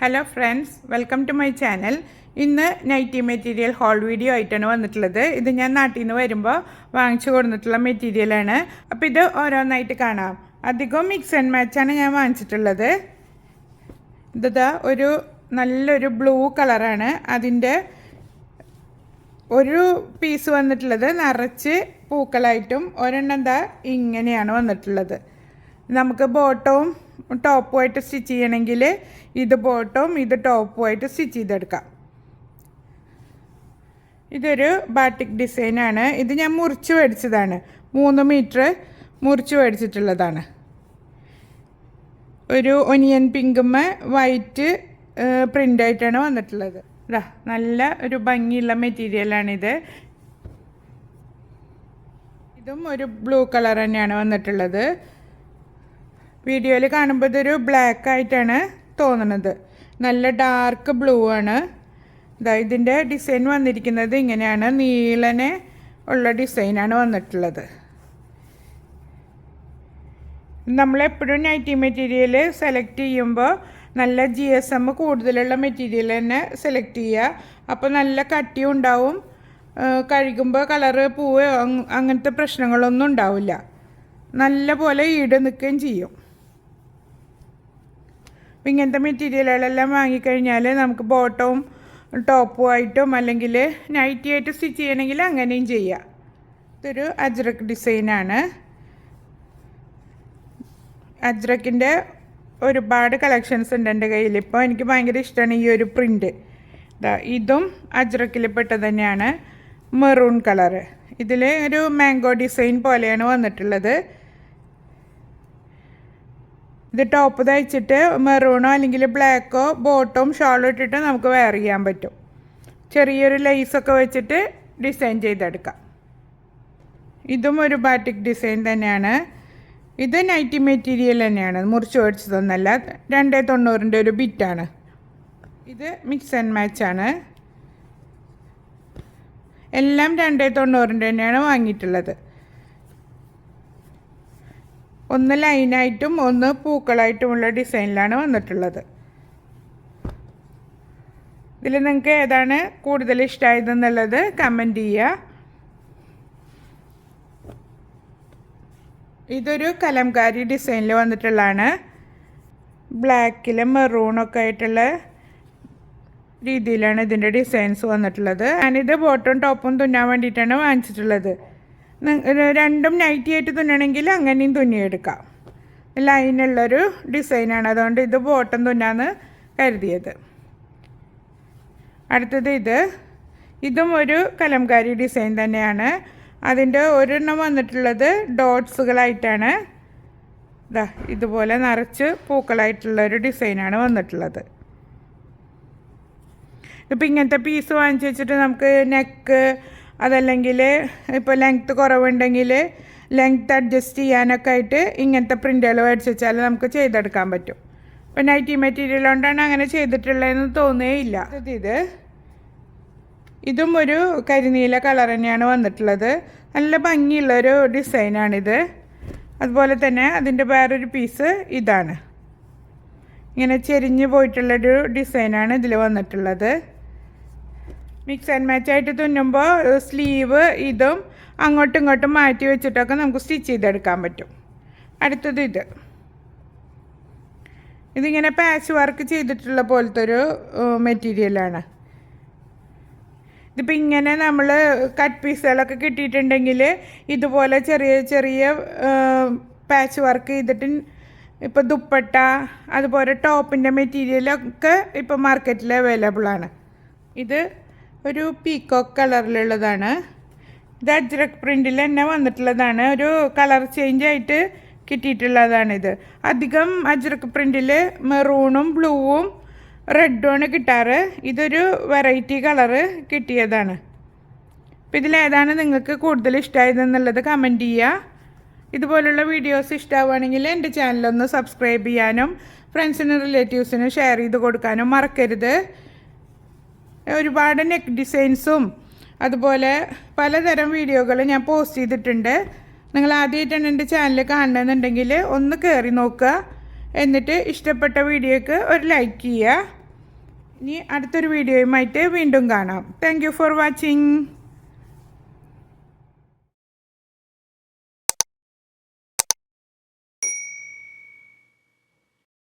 Hello friends welcome to my channel ഇന്ന് nighty material haul video ആയിട്ടാണ് വന്നിട്ടുള്ളത്. ഇത് ഞാൻ നാട്ടിൽ നിന്ന് വരുമ്പോൾ വാങ്ങിച്ചു കൊടുത്തിട്ടുള്ള മെറ്റീരിയലാണ് അപ്പോൾ ഇത് ഓരോന്നായിട്ട് കാണാം. അധികം മിക്സ് ആൻഡ് മാച്ചാണ് ഞാൻ വാങ്ങിച്ചിട്ടുള്ളത്. ഇതാ ഒരു നല്ലൊരു ബ്ലൂ കളറാണ് അതിന്റെ ഒരു പീസ് വന്നിട്ടുള്ളത് നിറച്ച് പൂക്കളായിട്ടും ഒരെണ്ണം എന്താ ഇങ്ങനെയാണ് വന്നിട്ടുള്ളത്. നമുക്ക് ബോട്ടവും ടോപ്പുമായിട്ട് സ്റ്റിച്ച് ചെയ്യണമെങ്കിൽ ഇത് ബോട്ടവും ഇത് ടോപ്പുമായിട്ട് സ്റ്റിച്ച് ചെയ്തെടുക്കാം. ഇതൊരു ബാട്ടിക് ഡിസൈനാണ് ഇത് ഞാൻ മുറിച്ച് മേടിച്ചതാണ് മൂന്ന് മീറ്റർ മുറിച്ച് മേടിച്ചിട്ടുള്ളതാണ് ഒരു ഒനിയൻ പിങ്കുമ്മ വൈറ്റ് പ്രിന്റായിട്ടാണ് വന്നിട്ടുള്ളത്. ഇതാ നല്ല ഒരു ഭംഗിയുള്ള മെറ്റീരിയലാണിത് ഇതും. ഒരു ബ്ലൂ കളർ തന്നെയാണ് വന്നിട്ടുള്ളത്. വീഡിയോയിൽ കാണുമ്പോൾ ഇതൊരു ബ്ലാക്ക് ആയിട്ടാണ് തോന്നുന്നത് നല്ല ഡാർക്ക് ബ്ലൂ ആണ്. ഇതാ ഇതിന്റെ ഡിസൈൻ വന്നിരിക്കുന്നത് ഇങ്ങനെയാണ്. നീളനെ ഉള്ള ഡിസൈനാണ് വന്നിട്ടുള്ളത്. നമ്മളെപ്പോഴും നൈറ്റി മെറ്റീരിയൽ സെലക്ട് ചെയ്യുമ്പോൾ നല്ല ജി എസ് എം കൂടുതലുള്ള മെറ്റീരിയൽ തന്നെ സെലക്ട് ചെയ്യുക. അപ്പോൾ നല്ല കട്ടിയും ഉണ്ടാവും. കഴുകുമ്പോൾ കളറ് പൂവ് അങ്ങനത്തെ പ്രശ്നങ്ങളൊന്നും ഉണ്ടാവില്ല. നല്ല പോലെ ഈട് നിൽക്കുകയും ചെയ്യും. അപ്പം ഇങ്ങനത്തെ മെറ്റീരിയലുകളെല്ലാം വാങ്ങിക്കഴിഞ്ഞാൽ നമുക്ക് ബോട്ടവും ടോപ്പുമായിട്ടും അല്ലെങ്കിൽ നൈറ്റി ആയിട്ട് സ്റ്റിച്ച് ചെയ്യണമെങ്കിൽ അങ്ങനെയും ചെയ്യാം. ഇതൊരു അജ്രക് ഡിസൈനാണ് അജ്രക്കിന്റെ ഒരുപാട് കളക്ഷൻസ് ഉണ്ട് എന്റെ കയ്യിൽ ഇപ്പോൾ എനിക്ക് ഭയങ്കര ഇഷ്ടമാണ് ഈ ഒരു പ്രിന്റ് ഇതും അജ്രക്കിൽ പെട്ടത് തന്നെയാണ്. മെറൂൺ കളറ് ഇതിൽ ഒരു മാംഗോ ഡിസൈൻ പോലെയാണ് വന്നിട്ടുള്ളത്. ഇത് ടോപ്പ് തയ്ച്ചിട്ട് മെറൂണോ അല്ലെങ്കിൽ ബ്ലാക്കോ ബോട്ടവും ഷോളോ ഇട്ടിട്ട് നമുക്ക് വെയർ ചെയ്യാൻ പറ്റും. ചെറിയൊരു ലൈസൊക്കെ വെച്ചിട്ട് ഡിസൈൻ ചെയ്തെടുക്കാം. ഇതും ഒരു ബാറ്റിക് ഡിസൈൻ തന്നെയാണ്. ഇത് നൈറ്റി മെറ്റീരിയൽ തന്നെയാണ്. മുറിച്ച് മേടിച്ചതൊന്നല്ല രണ്ടേ തൊണ്ണൂറിന്റെ ഒരു ബിറ്റാണ് ഇത് മിക്സ് ആൻഡ് മാച്ചാണ് എല്ലാം രണ്ടേ തൊണ്ണൂറിന്റെ തന്നെയാണ് വാങ്ങിയിട്ടുള്ളത്. ഒന്ന് ലൈനായിട്ടും ഒന്ന് പൂക്കളായിട്ടുമുള്ള ഡിസൈനിലാണ് വന്നിട്ടുള്ളത്. ഇതിൽ നിങ്ങൾക്ക് ഏതാണ് കൂടുതൽ ഇഷ്ടമായതെന്നുള്ളത് കമന്റ് ചെയ്യുക. ഇതൊരു കലംകാരി ഡിസൈനിൽ വന്നിട്ടുള്ളതാണ്. ബ്ലാക്കിലും മെറൂണൊക്കെ ആയിട്ടുള്ള രീതിയിലാണ് ഇതിന്റെ ഡിസൈൻസ് വന്നിട്ടുള്ളത്. ഞാനിത് ബോട്ടും ടോപ്പും തുന്നാൻ വേണ്ടിയിട്ടാണ് വാങ്ങിച്ചിട്ടുള്ളത്. രണ്ടും നൈറ്റി ആയിട്ട് തുന്നണമെങ്കിൽ അങ്ങനെയും തുന്നിയെടുക്കാം. ലൈനുള്ളൊരു ഡിസൈനാണ്. അതുകൊണ്ട് ഇത് ബോട്ടം തുന്നാന്ന് കരുതിയത്. അടുത്തത് ഇത്. ഇതും ഒരു കലംകാരി ഡിസൈൻ തന്നെയാണ്. അതിന്റെ ഒരെണ്ണം വന്നിട്ടുള്ളത് ഡോട്ട്സുകളായിട്ടാണ്. ഇതാ ഇതുപോലെ നിറച്ച് പൂക്കളായിട്ടുള്ള ഒരു ഡിസൈനാണ് വന്നിട്ടുള്ളത്. ഇപ്പം ഇങ്ങനത്തെ പീസ് വാങ്ങിച്ച് വെച്ചിട്ട് നമുക്ക് നെക്ക് അതല്ലെങ്കിൽ ഇപ്പോൾ ലെങ്ത്ത് കുറവുണ്ടെങ്കിൽ ലെങ്ത്ത് അഡ്ജസ്റ്റ് ചെയ്യാനൊക്കെ ആയിട്ട് ഇങ്ങനത്തെ പ്രിന്റുകൾ മേടിച്ച് വെച്ചാൽ നമുക്ക് ചെയ്തെടുക്കാൻ പറ്റും. ഇപ്പോൾ നൈറ്റി മെറ്റീരിയൽ കൊണ്ടാണ് അങ്ങനെ ചെയ്തിട്ടുള്ളതെന്ന് തോന്നുകയില്ല. ഇത് ഇതും. ഒരു കരിനീല കളർ തന്നെയാണ് വന്നിട്ടുള്ളത്. നല്ല ഭംഗിയുള്ളൊരു ഡിസൈനാണിത് അതുപോലെ തന്നെ അതിന്റെ വേറൊരു പീസ് ഇതാണ്. ഇങ്ങനെ ചെരിഞ്ഞ് പോയിട്ടുള്ളൊരു ഡിസൈനാണ് ഇതിൽ വന്നിട്ടുള്ളത്. മിക്സ് ആൻഡ് മാച്ച് ആയിട്ട് തുന്നുമ്പോൾ സ്ലീവ് ഇതും അങ്ങോട്ടും ഇങ്ങോട്ടും മാറ്റി വെച്ചിട്ടൊക്കെ നമുക്ക് സ്റ്റിച്ച് ചെയ്തെടുക്കാൻ പറ്റും. അടുത്തത് ഇത്. ഇതിങ്ങനെ പാച്ച് വർക്ക് ചെയ്തിട്ടുള്ള പോലത്തെ ഒരു മെറ്റീരിയലാണ് ഇതിപ്പോൾ ഇങ്ങനെ നമ്മൾ കട്ട് പീസുകളൊക്കെ കിട്ടിയിട്ടുണ്ടെങ്കിൽ ഇതുപോലെ ചെറിയ ചെറിയ പാച്ച് വർക്ക് ചെയ്തിട്ട് ഇപ്പോൾ ദുപ്പട്ട അതുപോലെ ടോപ്പിന്റെ മെറ്റീരിയലൊക്കെ ഇപ്പോൾ മാർക്കറ്റിൽ അവൈലബിൾ ആണ്. ഇത് ഒരു പീക്കോക്ക് കളറിലുള്ളതാണ് ഇത് അജ്രക് പ്രിന്റിൽ തന്നെ വന്നിട്ടുള്ളതാണ്. ഒരു കളർ ചേഞ്ച് ആയിട്ട് കിട്ടിയിട്ടുള്ളതാണിത്. അധികം അജ്രക് പ്രിന്റിൽ മെറൂണും ബ്ലൂവും റെഡുമാണ് കിട്ടാറ്. ഇതൊരു വെറൈറ്റി കളറ് കിട്ടിയതാണ്. അപ്പോൾ ഇതിലേതാണ് നിങ്ങൾക്ക് കൂടുതൽ ഇഷ്ടമായതെന്നുള്ളത് കമന്റ് ചെയ്യുക ഇതുപോലുള്ള വീഡിയോസ് ഇഷ്ടമാവുകയാണെങ്കിൽ എന്റെ ചാനലൊന്ന് സബ്സ്ക്രൈബ് ചെയ്യാനും ഫ്രണ്ട്സിനും റിലേറ്റീവ്സിനും ഷെയർ ചെയ്ത് കൊടുക്കാനും മറക്കരുത്. ഒരുപാട് നെക്ക് ഡിസൈൻസും അതുപോലെ പലതരം വീഡിയോകൾ ഞാൻ പോസ്റ്റ് ചെയ്തിട്ടുണ്ട്. നിങ്ങൾ ആദ്യമായിട്ടാണ് എന്റെ ചാനൽ കാണണമെന്നുണ്ടെങ്കിൽ ഒന്ന് കയറി നോക്കുക. എന്നിട്ട് ഇഷ്ടപ്പെട്ട വീഡിയോക്ക് ഒരു ലൈക്ക് ചെയ്യുക. ഇനി അടുത്തൊരു വീഡിയോയുമായിട്ട് വീണ്ടും കാണാം. Thank for watching